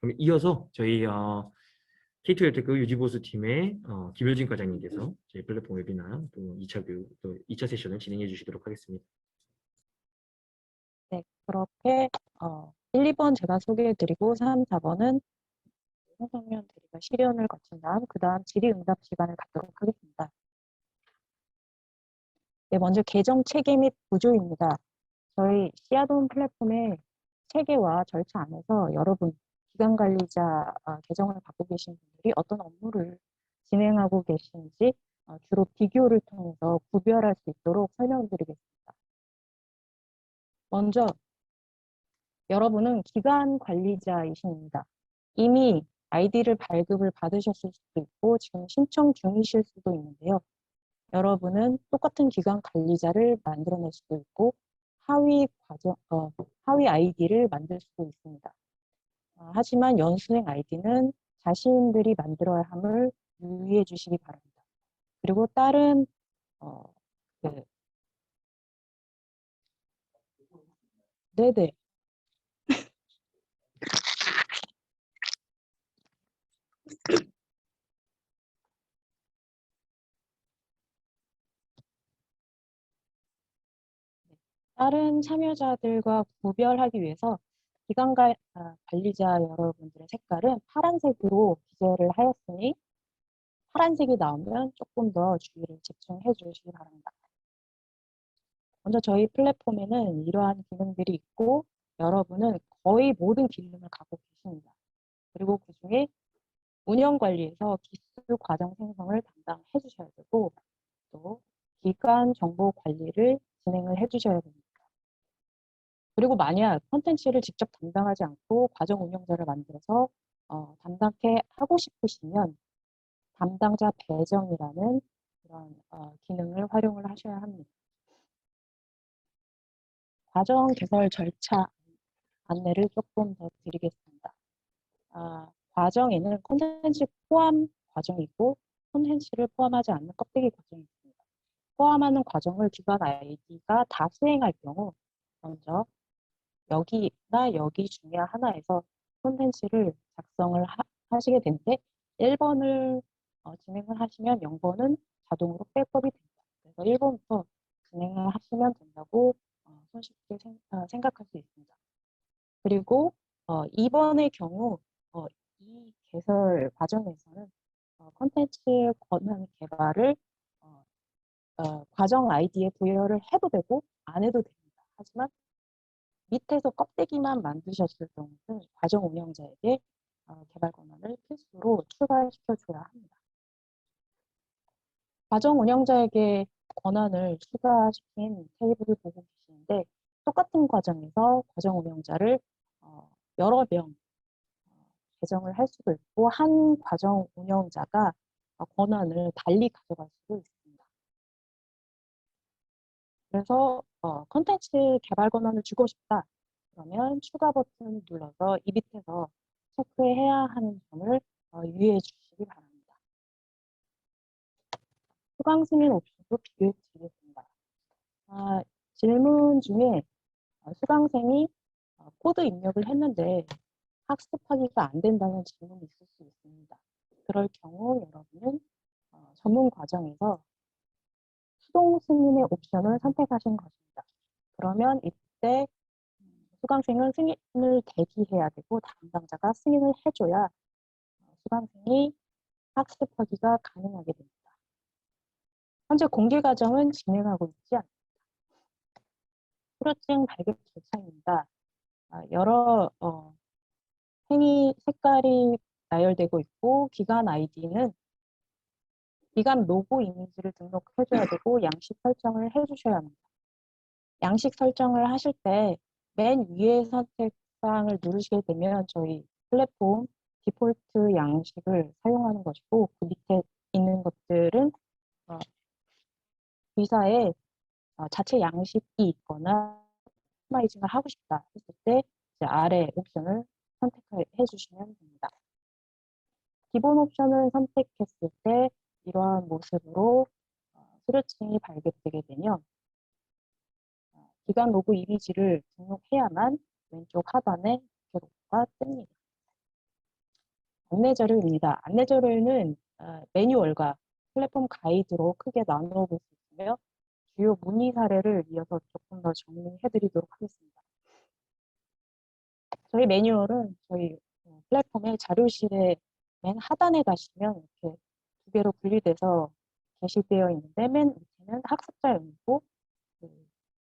그럼 이어서 저희 어, K2 헬테크 유지보수 팀의 어, 김효진 과장님께서 저희 플랫폼 웨비나 또 2차 교육 또 2차 세션을 진행해 주시도록 하겠습니다. 네, 그렇게 어, 1, 2번 제가 소개해드리고 3, 4번은 홍성면 대리가 실연을 거친 다음 그 다음 질의응답 시간을 갖도록 하겠습니다. 네, 먼저 계정 체계 및 구조입니다. 저희 시아돈 플랫폼의 체계와 절차 안에서 여러분 기관 관리자 어, 계정을 갖고 계신 분들이 어떤 업무를 진행하고 계신지 어, 주로 비교를 통해서 구별할 수 있도록 설명드리겠습니다. 먼저 여러분은 기관 관리자이십니다. 이미 아이디를 발급을 받으셨을 수도 있고 지금 신청 중이실 수도 있는데요. 여러분은 똑같은 기관 관리자를 만들어낼 수도 있고 하위 과정, 어, 하위 아이디를 만들 수도 있습니다. 어, 하지만 연수행 아이디는 자신들이 만들어야 함을 유의해 주시기 바랍니다. 그리고 다른 어, 그, 네네. 다른 참여자들과 구별하기 위해서 기관 관- 아, 관리자 여러분들의 색깔은 파란색으로 기재를 하였으니 파란색이 나오면 조금 더 주의를 집중해 주시기 바랍니다. 먼저 저희 플랫폼에는 이러한 기능들이 있고 여러분은 거의 모든 기능을 갖고 계십니다. 그리고 그 중에 운영 관리에서 기술 과정 생성을 담당해 주셔야 되고 또 기관 정보 관리를 진행을 해 주셔야 됩니다. 그리고 만약 콘텐츠를 직접 담당하지 않고 과정 운영자를 만들어서 어, 담당해 하고 싶으시면 담당자 배정이라는 그런 어, 기능을 활용을 하셔야 합니다. 과정 개설 절차 안내를 조금 더 드리겠습니다. 아, 과정에는 콘텐츠 포함 과정이고 콘텐츠를 포함하지 않는 껍데기 과정이 있습니다. 포함하는 과정을 기관 아이디가 다 수행할 경우 먼저 여기나 여기 중에 하나에서 콘텐츠를 작성을 하, 시게 되는데 1번을 어, 진행을 하시면 0번은 자동으로 백업이 됩니다. 그래서 1번부터 진행을 하시면 된다고 어, 손쉽게 생, 어, 각할수 있습니다. 그리고 어, 2번의 경우 어, 이 개설 과정에서는 어, 콘텐츠 권한 개발을 어, 어, 과정 아이디에 부여를 해도 되고 안 해도 됩니다. 하지만 밑에서 껍데기만 만드셨을 경우는 과정 운영자에게 어, 개발 권한을 필수로 추가시켜 줘야 합니다. 과정 운영자에게 권한을 추가시킨 테이블을 보고 계시는데 똑같은 과정에서 과정 운영자를 어, 여러 명 어, 배정을 할 수도 있고 한 과정 운영자가 어, 권한을 달리 가져갈 수도 있습니다. 그래서 어, 컨텐츠 개발 권한을 주고 싶다. 그러면 추가 버튼 눌러서 이 밑에서 체크해야 하는 점을 어, 유의해 주시기 바랍니다. 수강 승인 옵션도 비교해 드리겠습니다. 아, 질문 중에 어, 수강생이 어, 코드 입력을 했는데 학습하기가 안 된다는 질문이 있을 수 있습니다. 그럴 경우 여러분은 어, 전문 과정에서 수동 승인의 옵션을 선택하신 것입니다. 그러면 이때 음, 수강생은 승인을 대기해야 되고 담당자가 승인을 해줘야 어, 수강생이 학습하기가 가능하게 됩니다. 현재 공개 과정은 진행하고 있지 않습니다. 후유증 발급 절차입니다. 아, 여러 어, 행위 색깔이 나열되고 있고 기간 아이디는 기간 로고 이미지를 등록해줘야 되고 양식 설정을 해주셔야 합니다. 양식 설정을 하실 때 맨 위에 선택사항을 누르시게 되면 저희 플랫폼 디폴트 양식을 사용하는 것이고 그 밑에 있는 것들은 어, 의사의 어, 자체 양식이 있거나 커스터마이징을 하고 싶다 했을 때 아래 옵션을 선택해 주시면 됩니다. 기본 옵션을 선택했을 때 이러한 모습으로 어, 수료증이 발급되게 되면 어, 기관 로고 이미지를 등록해야만 왼쪽 하단에 로고가 뜹니다. 안내 자료입니다. 안내 자료에는 어, 매뉴얼과 플랫폼 가이드로 크게 나누어 볼 수 있으며 주요 문의 사례를 이어서 조금 더 정리해 드리도록 하겠습니다. 저희 매뉴얼은 저희 어, 플랫폼의 자료실의 맨 하단에 가시면 이렇게 두 개로 분리돼서 게시되어 있는데 맨 밑에는 학습자 용이고 그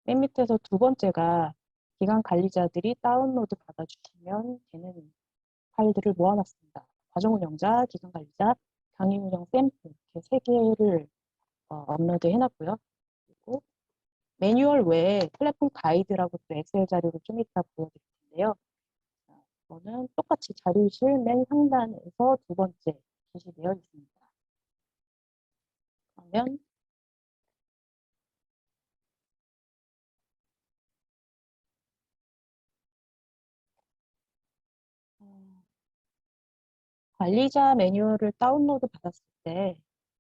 맨 밑에서 두 번째가 기관 관리자들이 다운로드 받아주시면 되는 파일들을 모아놨습니다. 과정 운영자, 기관 관리자, 강의 운영 샘플 이렇게 세 개를 어, 업로드 해놨고요. 그리고 매뉴얼 외에 플랫폼 가이드라고 또 엑셀 자료를 좀 이따 보여드릴 텐데요. 자, 이거는 똑같이 자료실 맨 상단에서 두 번째 게시되어 있습니다. 그러면 관리자 매뉴얼을 다운로드 받았을 때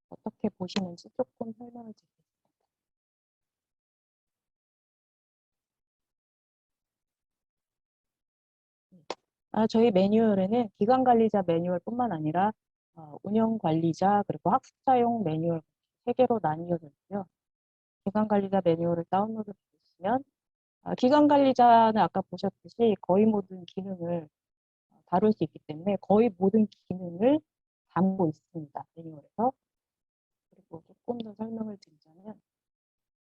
어떻게 보시는지 조금 설명을 드리겠습니다. 아, 저희 매뉴얼에는 기관 관리자 매뉴얼뿐만 아니라 어, 운영 관리자 그리고 학습자용 매뉴얼 세 개로 나뉘어져 있고요. 기관 관리자 매뉴얼을 다운로드 받으시면 아, 기관 관리자는 아까 보셨듯이 거의 모든 기능을 어, 다룰 수 있기 때문에 거의 모든 기능을 담고 있습니다. 매뉴얼에서. 그리고 조금 더 설명을 드리자면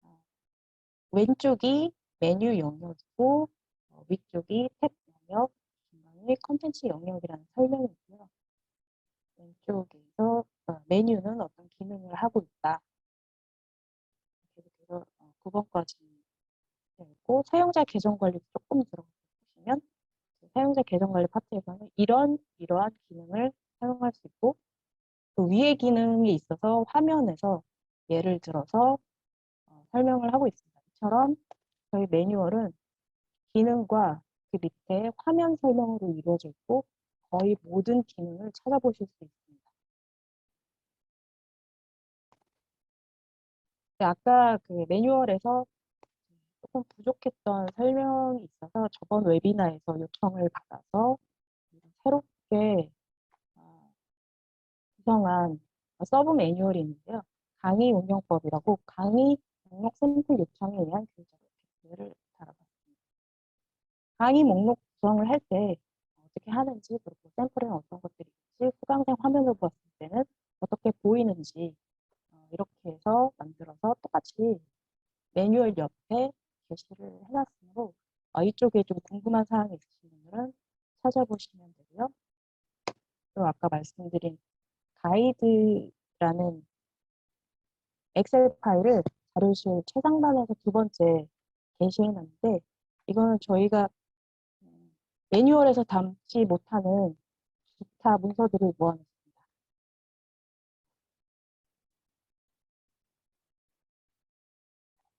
어, 왼쪽이 메뉴 영역이고 어, 위쪽이 탭 영역, 중간이 컨텐츠 영역이라는 설명이 있고요. 왼쪽에서 어, 메뉴는 어떤 기능을 하고 있다. 어, 9번까지 되어 있고 사용자 계정 관리 조금 그 사용자 계정 관리 파트에서는 이런 이러한 기능을 사용할 수 있고 그 위에 기능이 있어서 화면에서 예를 들어서 어, 설명을 하고 있습니다. 이처럼 저희 매뉴얼은 기능과 그 밑에 화면 설명으로 이루어져 있고 거의 모든 기능을 찾아보실 수 있습니다. 근데 아까 그 매뉴얼에서 조금 부족했던 설명이 있어서 저번 웨비나에서 요청을 받아서 새롭게 어, 구성한 서브 매뉴얼이 있는데요. 강의 운영법이라고 강의 목록 샘플 요청에 의한 교재를 달아봤습니다. 강의 목록 구성을 할 때 어떻게 하는지 그리고 샘플에는 어떤 것들이 있지 수강생 화면을 보았을 때는 어떻게 보이는지 어, 이렇게 해서 만들어서 똑같이 매뉴얼 옆에 게시를 해놨으므로 어, 이쪽에 좀 궁금한 사항이 있으신 분들은 찾아보시면 되고요. 또 아까 말씀드린 가이드라는 엑셀 파일을 자료실 최상단에서 두 번째 게시해놨는데 이거는 저희가 음, 매뉴얼에서 담지 못하는 기타 문서들을 모아놨습니다.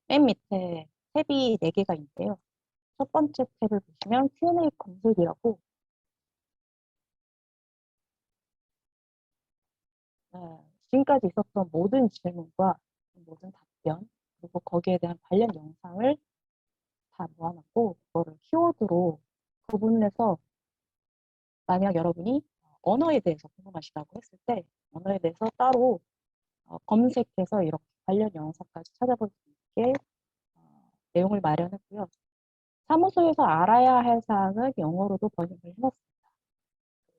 맨 밑에 탭이 4개가 있는데요. 첫 번째 탭을 보시면 Q&A 검색이라고 네, 지금까지 있었던 모든 질문과 모든 답변 그리고 거기에 대한 관련 영상을 다 모아놨고 그거를 키워드로 구분해서 만약 여러분이 언어에 대해서 궁금하시다고 했을 때 언어에 대해서 따로 어, 검색해서 이렇게 관련 영상까지 찾아볼 수 있게 어, 내용을 마련했고요. 사무소에서 알아야 할 사항은 영어로도 번역을 해놨습니다.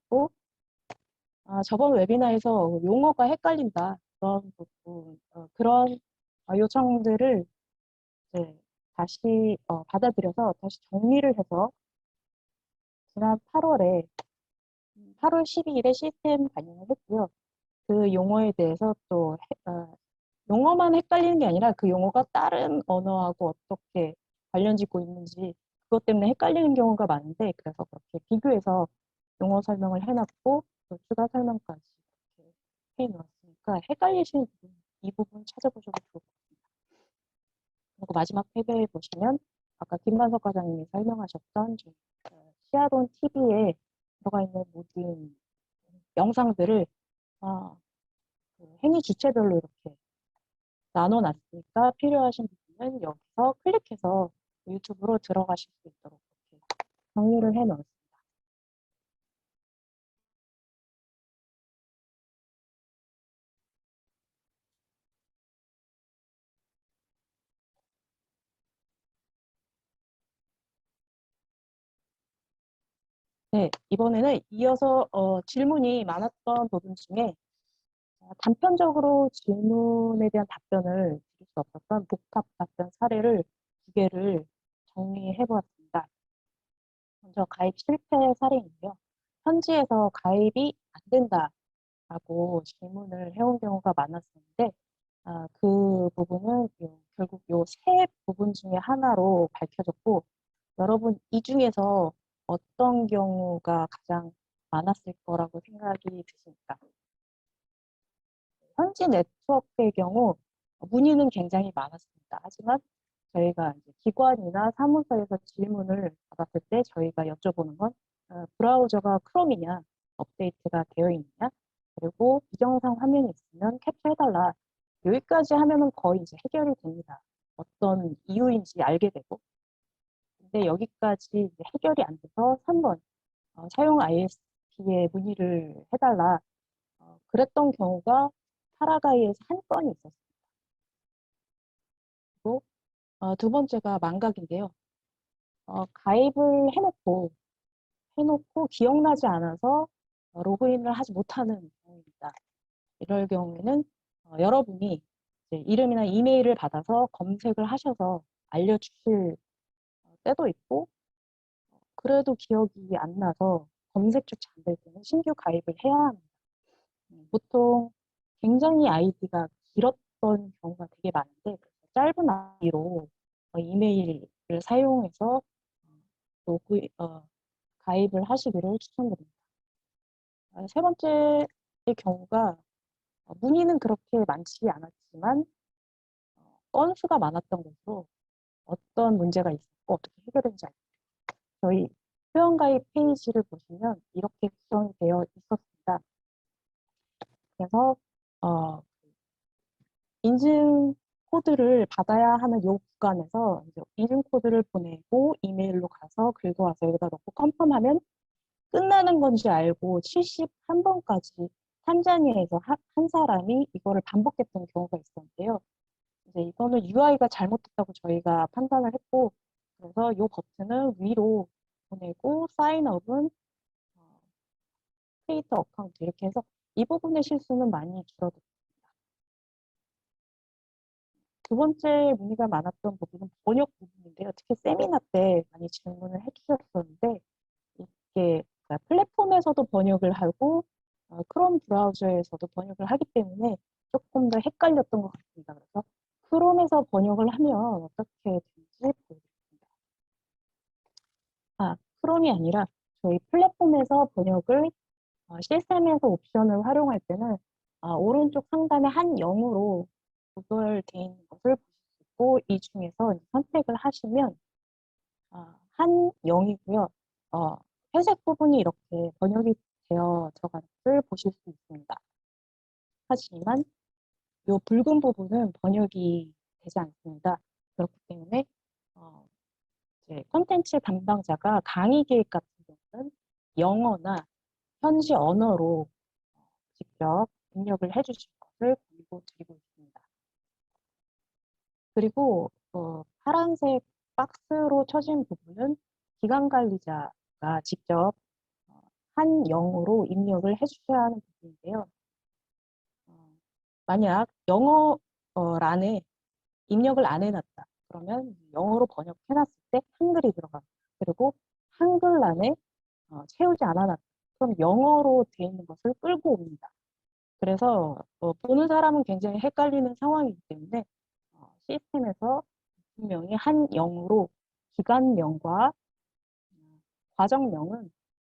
그리고 아, 저번 웨비나에서 용어가 헷갈린다 그런 부분 어, 그런 어, 요청들을 이제 다시 어, 받아들여서 다시 정리를 해서 지난 8월에 8월 12일에 시스템 반영을 했고요. 그 용어에 대해서 또 해- 어, 용어만 헷갈리는 게 아니라 그 용어가 다른 언어하고 어떻게 관련 짓고 있는지 그것 때문에 헷갈리는 경우가 많은데 그래서 그렇게 비교해서 용어 설명을 해놨고 또 추가 설명까지 이렇게 해놓았으니까 헷갈리시는 부분 이 부분 찾아보셔도 좋을 것 같습니다. 그리고 마지막 탭에 보시면 아까 김만석 과장님이 설명하셨던 그 시아돈 TV에 들어가 있는 모든 영상들을 아, 그 행위 주체별로 이렇게 나눠놨으니까 필요하신 분은 여기서 클릭해서 유튜브로 들어가실 수 있도록 이렇게 정리를 해놓습니다. 네, 이번에는 이어서 어, 질문이 많았던 부분 중에 단편적으로 질문에 대한 답변을 드릴 수 없었던 복합 답변 사례를 두 개를 정리해 보았습니다. 먼저 가입 실패 사례인데요. 현지에서 가입이 안 된다라고 질문을 해온 경우가 많았었는데 아, 그 부분은 요- 결국 요 세 부분 중에 하나로 밝혀졌고 여러분 이 중에서 어떤 경우가 가장 많았을 거라고 생각이 드십니까? 현지 네트워크의 경우 문의는 굉장히 많았습니다. 하지만 저희가 기관이나 사무소에서 질문을 받았을 때 저희가 여쭤보는 건 어, 브라우저가 크롬이냐, 업데이트가 되어 있느냐, 그리고 비정상 화면이 있으면 캡처해달라. 여기까지 하면은 거의 이제 해결이 됩니다. 어떤 이유인지 알게 되고. 근데 여기까지 해결이 안 돼서 3번 어, 사용 ISP에 문의를 해달라. 어, 그랬던 경우가 파라가이에서 한 건이 있었습니다. 그리고 어, 두 번째가 망각인데요. 어, 가입을 해놓고 해놓고 기억나지 않아서 어, 로그인을 하지 못하는 경우입니다. 이럴 경우에는 어, 여러분이 이름이나 이메일을 받아서 검색을 하셔서 알려주실 어, 때도 있고 어, 그래도 기억이 안 나서 검색조차 안 될 때는 신규 가입을 해야 합니다. 음, 보통 굉장히 아이디가 길었던 경우가 되게 많은데 짧은 아이디로 어, 이메일을 사용해서 어, 로그 어, 가입을 하시기를 추천드립니다. 아, 세 번째의 경우가 어, 문의는 그렇게 많지 않았지만 어, 건수가 많았던 것으로 어떤 문제가 있었고 어떻게 해결된지 알겠습니다. 저희 회원가입 페이지를 보시면 이렇게 구성이 되어 있었습니다. 그래서 어, 인증 코드를 받아야 하는 요 구간에서 인증 코드를 보내고 이메일로 가서 긁어와서 여기다 넣고 컨펌하면 끝나는 건지 알고 71번까지 탄자니아에서 한, 한 사람이 이거를 반복했던 경우가 있었는데요. 이제 이거는 UI가 잘못됐다고 저희가 판단을 했고 그래서 이 버튼을 위로 보내고 사인업은 어, 크리에이터 어카운트 이렇게 해서 이 부분의 실수는 많이 줄어들었습니다. 두 번째 문의가 많았던 부분은 번역 부분인데요. 특히 세미나 때 많이 질문을 해주셨었는데 이게 그러니까 플랫폼에서도 번역을 하고 어, 크롬 브라우저에서도 번역을 하기 때문에 조금 더 헷갈렸던 것 같습니다. 그래서 크롬에서 번역을 하면 어떻게 되는지 보여드리겠습니다. 아, 크롬이 아니라 저희 플랫폼에서 번역을 어, 시스템에서 옵션을 활용할 때는 아, 오른쪽 상단에 한 0으로 구별되어 있는 것을 보실 수 있고 이 중에서 선택을 하시면 아, 한 0이고요. 어, 회색 부분이 이렇게 번역이 되어 들어가는 것을 보실 수 있습니다. 하지만 이 붉은 부분은 번역이 되지 않습니다. 그렇기 때문에 어, 이제 콘텐츠 담당자가 강의 계획 같은 경우는 영어나 현지 언어로 어, 직접 입력을 해주실 것을 권고 드리고 있습니다. 그리고 어, 파란색 박스로 쳐진 부분은 기관 관리자가 직접 어, 한 영어로 입력을 해주셔야 하는 부분인데요. 어, 만약 영어란에 입력을 안 해놨다. 그러면 영어로 번역해놨을 때 한글이 들어갑니다. 그리고 한글란에 어, 채우지 않아놨다. 그럼 영어로 되어 있는 것을 끌고 옵니다. 그래서 어, 보는 사람은 굉장히 헷갈리는 상황이기 때문에 어, 시스템에서 분명히 한 영어로 기관명과 음, 과정명은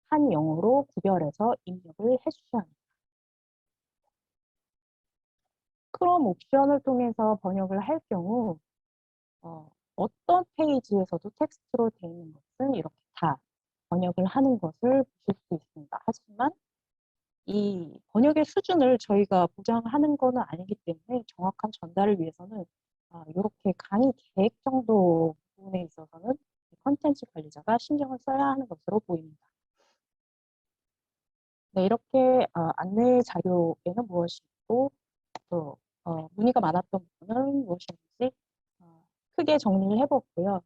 한 영어로 구별해서 입력을 해주셔야 합니다. 크롬 옵션을 통해서 번역을 할 경우 어, 어떤 페이지에서도 텍스트로 되어 있는 것은 이렇게 다 번역을 하는 것을 보실 수 있습니다. 하지만 이 번역의 수준을 저희가 보장하는 것은 아니기 때문에 정확한 전달을 위해서는 아, 이렇게 강의 계획 정도 부분에 있어서는 컨텐츠 관리자가 신경을 써야 하는 것으로 보입니다. 네, 이렇게 어, 안내 자료에는 무엇이 있고 또 어, 문의가 많았던 부분은 무엇인지 어, 크게 정리를 해봤고요.